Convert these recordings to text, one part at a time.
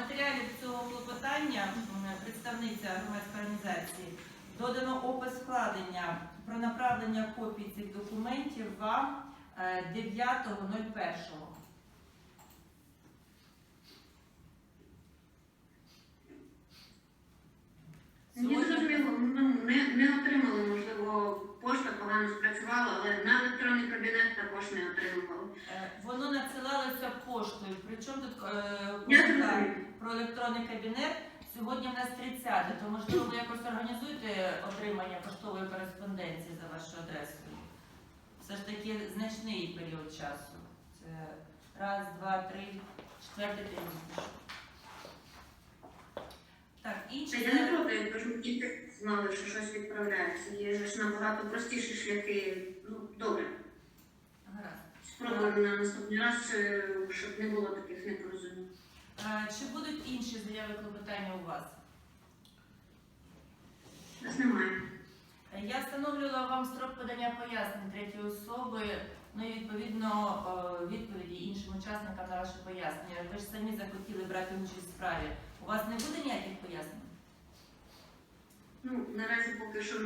матеріалів цього клопотання представниця громадської організації додано опис вкладення про направлення копій цих документів вам е, 9.01. Мені зрозуміло, ну, не, не отримали, можливо, пошта погано спрацювала, але на електронний кабінет також не отримували. Е, Воно надсилалося поштою. Причому тут е, Я про електронний кабінет. Сьогодні в нас 30, то можливо ви якось організуєте отримання поштової кореспонденції за вашою адресою. Все ж таки значний період часу. Це раз, два, три, четвертий тиждень. Так, Це інші я не проти, я кажу, знали, що щось відправляється. Є ж набагато простіші шляхи. Ну, добре. гаразд. Спробуємо на наступний раз, е, щоб не було таких непорозумінь. Е, Чи будуть інші заяви клопотання у вас? Нас немає. Я встановлювала вам строк подання пояснень третьої особи, ну і відповідно відповіді іншим учасникам на ваше пояснення. Ви ж самі захотіли брати участь в справі. У вас не буде ніяких пояснень? Ну, наразі поки що е,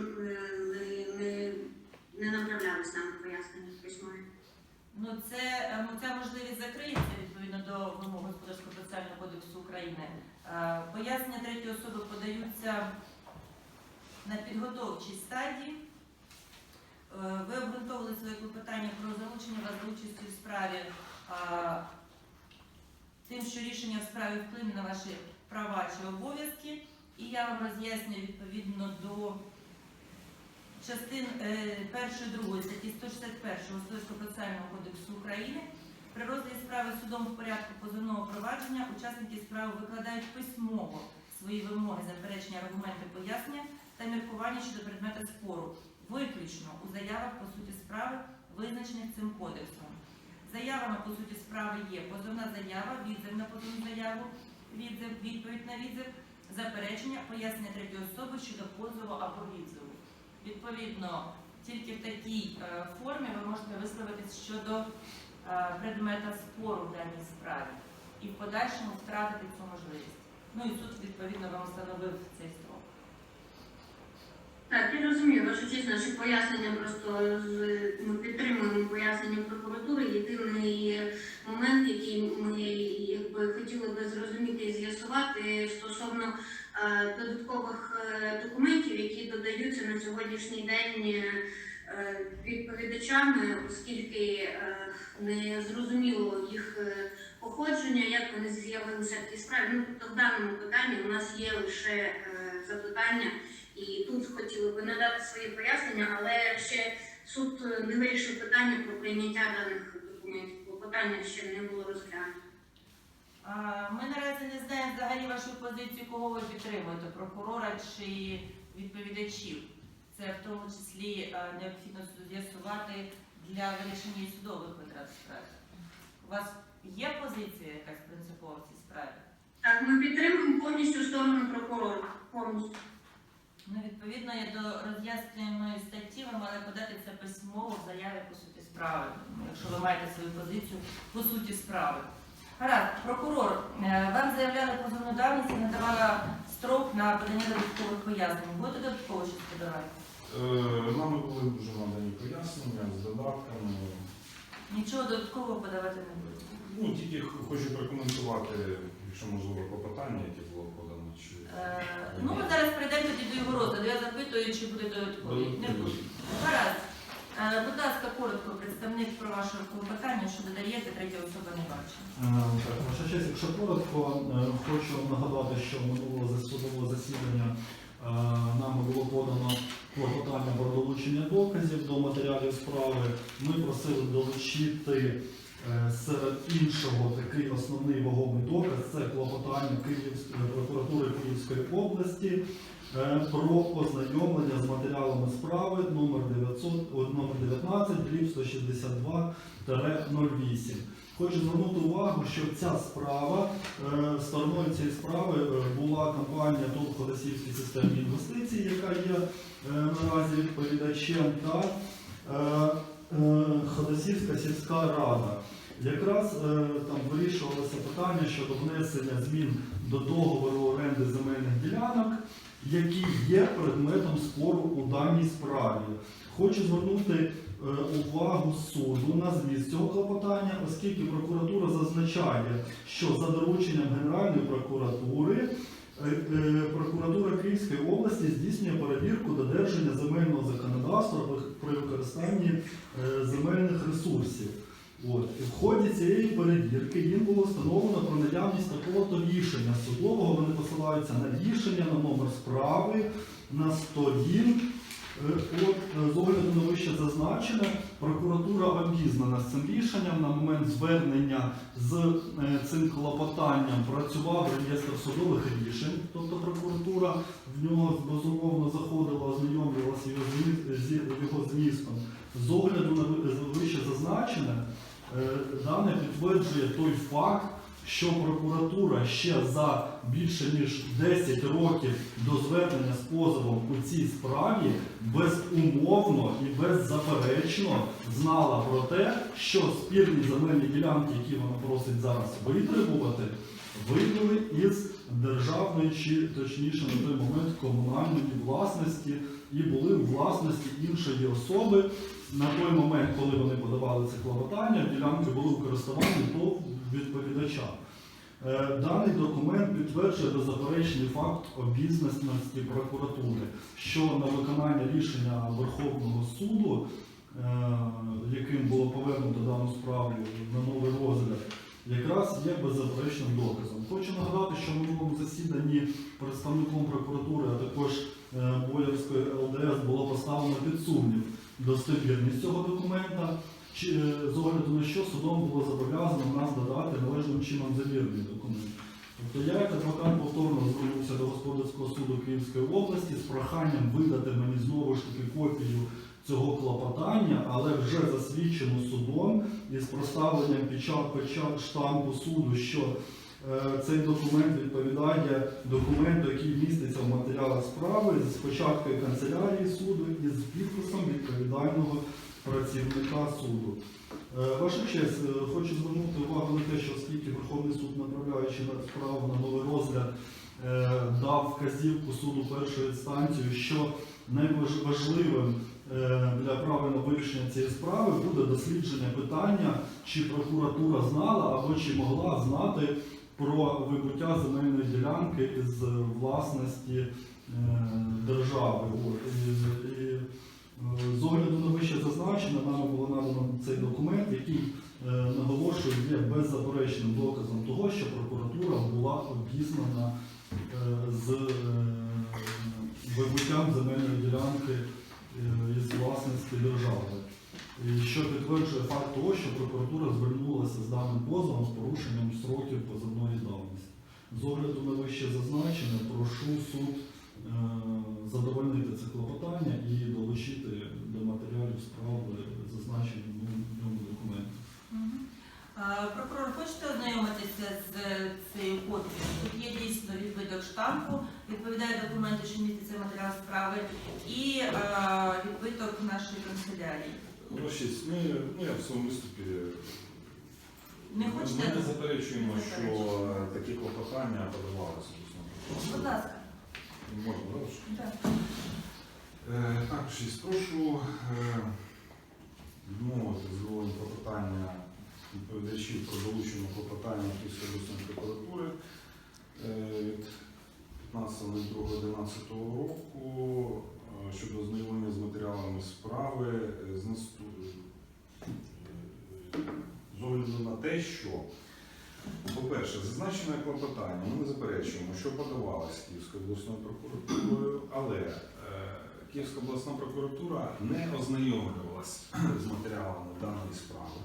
не, не, не направлялися нам пояснення письмові. Ну це е, ну, ця можливість закриється відповідно до вимог Господарського процесуального кодексу України. Е, Пояснення третьої особи подаються на підготовчій стадії. Е, Ви обґрунтовували своє клопотання про залучення вас до участі в справі е, тим, що рішення в справі вплине на ваші права чи обов'язки, і я вам роз'яснюю відповідно до частин е, першої другої статті 161 Господарського процесуального кодексу України при розгляді справи судом в порядку позовного провадження учасники справи викладають письмово свої вимоги, заперечення, аргументи, пояснення та міркування щодо предмета спору, виключно у заявах по суті справи, визначених цим кодексом. Заявами по суті справи є позовна заява, відзив на позовну заяву, відзив, відповідь на відзив, заперечення, пояснення третьої особи щодо позову або відзиву. Відповідно, тільки в такій е, формі ви можете висловитись щодо е, предмета спору в даній справі і в подальшому втратити цю можливість. Ну і суд відповідно вам встановив цей строк. Так, я розумію, ваша честь, наші пояснення просто з ми підтримуємо пояснення прокуратури. Єдиний момент, який ми якби хотіли би зрозуміти і з'ясувати стосовно е, додаткових е, документів, які додаються на сьогоднішній день е, відповідачами, оскільки е, не зрозуміло їх е, походження, як вони з'явилися в цій справі. Ну тобто в даному питанні у нас є лише е, запитання. І тут хотіли би надати свої пояснення, але ще суд не вирішив питання про прийняття даних документів, бо питання ще не було розглянуто. Ми наразі не знаємо взагалі вашу позицію, кого ви підтримуєте, прокурора чи відповідачів. Це в тому числі е, необхідно з'ясувати для вирішення судових витрат справи. У вас є позиція якась принципова в цій справі? Так, ми підтримуємо повністю сторону прокурора. Повністю. Ну, відповідно, я до роз'ясненої статті ви мали подати це письмово в заяві по суті справи, якщо ви маєте свою позицію по суті справи. Гаразд, прокурор, е, вам заявляли позовну давність і надавала строк на подання додаткових пояснень. Будете додатково щось подавати? Е, Нами були дуже надані пояснення з додатками. Нічого додаткового подавати не будете. Ну, тільки хочу прокоментувати, якщо можливо, клопотання, яке було подано. Чи... Е, ну, ми зараз перейдемо тоді до його розгляду. Я запитую, чи буде додатковий. Не буде. Гаразд. Е, Будь ласка, коротко, представник про ваше клопотання, що додаєте, третя особа не бачить. Е, Так, ваша честь, якщо коротко, е, хочу нагадати, що минулого засудового засідання е, нами було подано клопотання про долучення доказів до матеріалів справи. Ми просили долучити е, серед іншого такий основний вагомий доказ це клопотання Київської прокуратури Київської області е, про ознайомлення з матеріалами справи номер 900, о, номер 19 дріб 162 08. Хочу звернути увагу, що ця справа, е, стороною цієї справи е, була компанія ТОВ Ходосівські системні інвестиції, яка є е, наразі відповідачем, та Ходосівська сільська рада. Якраз там вирішувалося питання щодо внесення змін до договору оренди земельних ділянок, які є предметом спору у даній справі. Хочу звернути Е, увагу суду на зміст цього клопотання, оскільки прокуратура зазначає, що за дорученням Генеральної прокуратури. Е, е, прокуратура Київської області здійснює перевірку додержання земельного законодавства при використанні земельних ресурсів. От. І в ході цієї перевірки їм було встановлено про наявність такого-то рішення судового. Вони посилаються на рішення, на номер справи, на 101 От, е, з огляду на вище зазначене, прокуратура обізнана з цим рішенням на момент звернення з е, цим клопотанням працював реєстр судових рішень, тобто прокуратура в нього безумовно заходила, ознайомлювалася його змістом. З огляду на вище зазначене, е, дане підтверджує той факт, що прокуратура ще за більше ніж 10 років до звернення з позовом у цій справі безумовно і беззаперечно знала про те, що спірні земельні ділянки, які вона просить зараз витребувати, вибили із державної чи точніше на той момент комунальної власності і були у власності іншої особи. На той момент, коли вони подавали це клопотання, ділянки були у користуванні до відповідача. Е, Даний документ підтверджує беззаперечний факт обізнаності прокуратури, що на виконання рішення Верховного суду, е, яким було повернуто дану справу на новий розгляд, якраз є беззаперечним доказом. Хочу нагадати, що в минулому засіданні представником прокуратури, а також е, Боярської ЛДС було поставлено під сумнів достовірність цього документа, з огляду на що судом було зобов'язано нас додати належним чином завірений документ. Тобто я, як адвокат, повторно звернувся до господарського суду Київської області з проханням видати мені знову ж таки копію цього клопотання, але вже засвідчену судом із проставленням печат, печат штампу суду, що е, цей документ відповідає документу, який міститься в матеріалах справи з початкою канцелярії суду і з підписом відповідального працівника суду. Е, Ваша честь, е, хочу звернути увагу на те, що оскільки Верховний суд, направляючи на справу на новий розгляд, е, дав вказівку суду першої інстанції, що найважливим для правильного вирішення цієї справи буде дослідження питання, чи прокуратура знала або чи могла знати про вибуття земельної ділянки із власності держави. І, з огляду на вище зазначене, нами було надано цей документ, який е, наголошує є беззаперечним доказом того, що прокуратура була обізнана е, з е, вибуттям земельної ділянки е, із власності держави. Що підтверджує факт того, що прокуратура звернулася з даним позовом з порушенням сроків позовної давності. З огляду на вище зазначене, прошу суд е, це клопотання і долучити до матеріалів справи зазначені в ньому документи. Мгм. Прокурор, хочете ознайомитися з цією копією? Тут є дійсно відбиток штампу, відповідає документи, що міститься матеріал справи, і е, відбиток нашої канцелярії. Ну, шість. Ми, ну, я в своєму виступі Не хочете? ми не заперечуємо, Не що е, такі клопотання подавалися. Будь ласка. Можна, да? Так. Е, Так, шість. Прошу е, відмовити задоволення клопотання відповідачів про долучення клопотання Київської прокуратури е, від 15.02.11 року щодо ознайомлення з матеріалами справи з наступ- з огляду на те, що по-перше, зазначене клопотання ми не заперечуємо, що подавалось Київською обласною прокуратурою, але Київська обласна прокуратура не ознайомлювалась з матеріалами даної справи.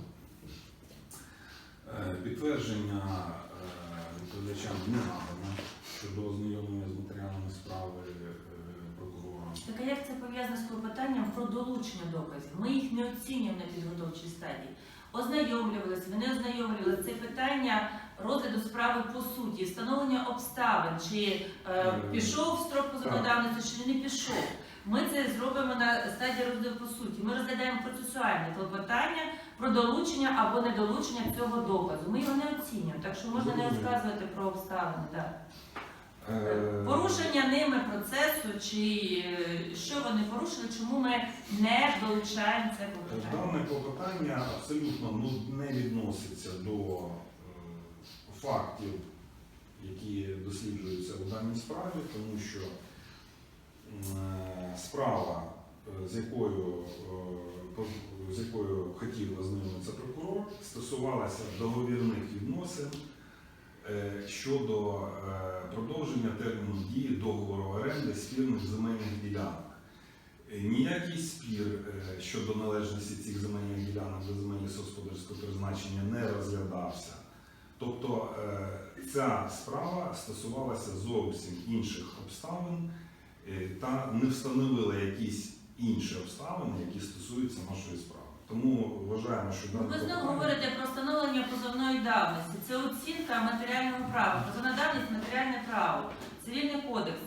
Е, Підтвердження е, відповідачам не надано щодо ознайомлення з матеріалами справи е, прокурора. Так а як це пов'язано з клопотанням про долучення доказів? Ми їх не оцінюємо на підготовчій стадії. Ознайомлювалися, вони ознайомлювалися. Це питання розгляду справи по суті, встановлення обставин, чи е, пішов строк позовної так. давності, чи не пішов. Ми це зробимо на стадії розгляду по суті. Ми розглядаємо процесуальне клопотання про долучення або недолучення цього доказу. Ми його не оцінюємо, так що можна не розказувати про обставини. Так. Е, Порушення ними процесу, чи е, що вони порушили, чому ми не долучаємо це клопотання. Дане клопотання абсолютно ну, не відноситься до е, фактів, які досліджуються у даній справі, тому що справа, е, з якою, е, з якою хотів ознайомитися прокурор, стосувалася договірних відносин е, щодо продовження терміну дії договору оренди спірних земельних ділянок. Ніякий спір щодо належності цих земельних ділянок до земель сільськогосподарського призначення не розглядався. Тобто ця справа стосувалася зовсім інших обставин та не встановила якісь інші обставини, які стосуються нашої справи. Тому вважаємо, що Ну, Ви знову говорите про встановлення позовної давності. Це оцінка матеріального права. Позовна давність матеріальне право, цивільний кодекс.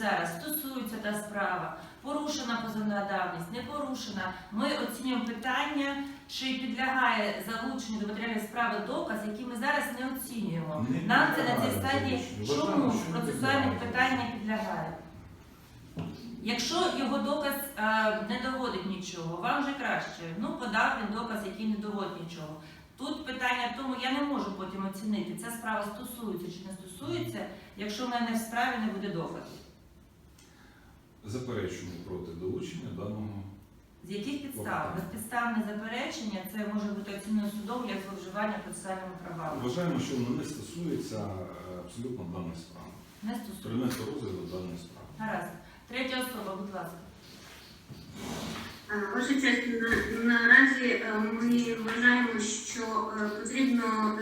Зараз, стосується та справа, порушена позовна давність, не порушена. Ми оцінюємо питання, чи підлягає залученню до матеріальної справи доказ, який ми зараз не оцінюємо. Не Нам це на цій стадії чому в процесуальних підлягає підлягає? Якщо його доказ е, не доводить нічого, вам же краще. Ну, подав він доказ, який не доводить нічого. Тут питання в тому, я не можу потім оцінити, ця справа стосується чи не стосується, якщо в мене в справі не буде доказу. Заперечуємо проти долучення даного. З яких підстав? Безпідставне заперечення це може бути оцінено судом як зловживання процесуальними правами. Вважаємо, що воно не стосується е, абсолютно даної справи. Не стосується. Предмету розгляду даної справи. Гаразд. Третя особа, будь ласка. Е, Ваша честь, наразі е, ми вважаємо, що потрібно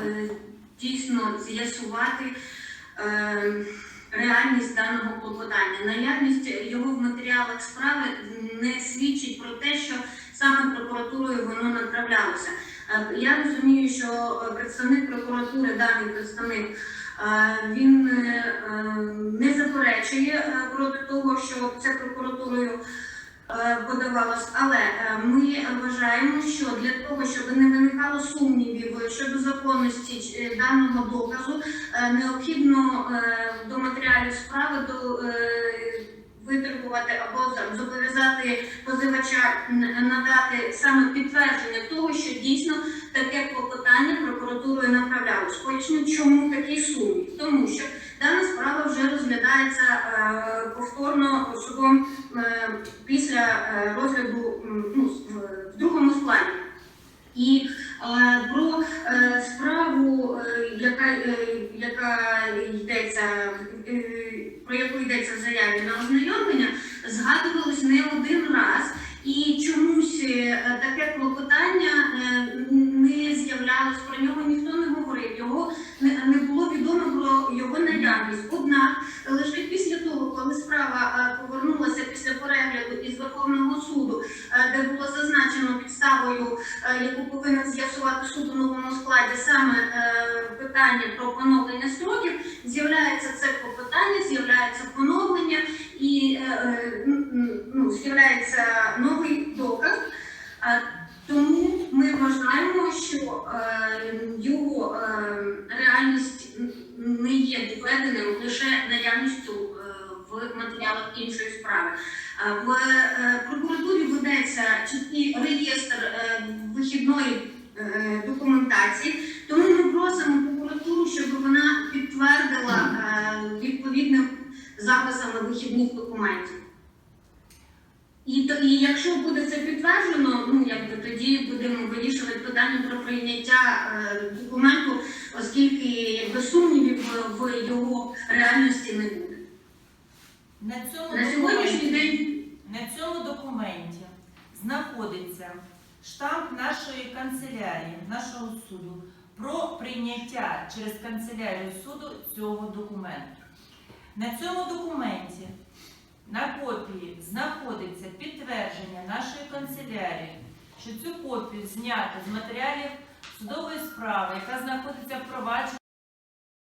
дійсно з'ясувати реальність даного клопотання. Наявність його в матеріалах справи не свідчить про те, що саме прокуратурою воно направлялося. Е, Я розумію, що е, представник прокуратури, даний представник, е, він не заперечує проти того, що це прокуратурою подавалось, але ми вважаємо, що для того, щоб не виникало сумнівів щодо законності е, даного доказу, е, необхідно е, до матеріалів справи до, витребувати або зобов'язати позивача надати саме підтвердження того, що дійсно таке клопотання прокуратурою направлялось. Поясню, чому такий сумнів. Тому що дана справа вже розглядається повторно судом після розгляду ну, в, другому складі. І про справу, е, яка, е, яка йдеться, е, про яку йдеться в заяві на ознайомлення, згадувалось не один раз. І чомусь е, таке клопотання е, не з'являлось, про нього ніхто не говорив, його не було відомо про його наявність. Однак лише після того, коли справа е, повернулася після перегляду із Верховного суду, е, де було зазначено підставою, е, яку повинен з'ясувати суд у новому складі, саме е, питання про поновлення строків, з'являється це клопотання, з'являється поновлення і ну, з'являється новий доказ. Тому ми вважаємо, що його реальність не є доведеним лише наявністю в матеріалах іншої справи. Е, В е, прокуратурі ведеться чіткий реєстр е, вихідної документації, тому ми просимо прокуратуру, щоб вона підтвердила відповідним записами вихідних документів. І, і якщо буде це підтверджено, ну якби тоді будемо вирішувати питання про прийняття е, документу, оскільки якби сумнівів в його реальності не буде. На цьому На сьогоднішній день На цьому документі знаходиться штамп нашої канцелярії, нашого суду про прийняття через канцелярію суду цього документу. На цьому документі на копії знаходиться підтвердження нашої канцелярії, що цю копію знято з матеріалів судової справи, яка знаходиться в провадженні.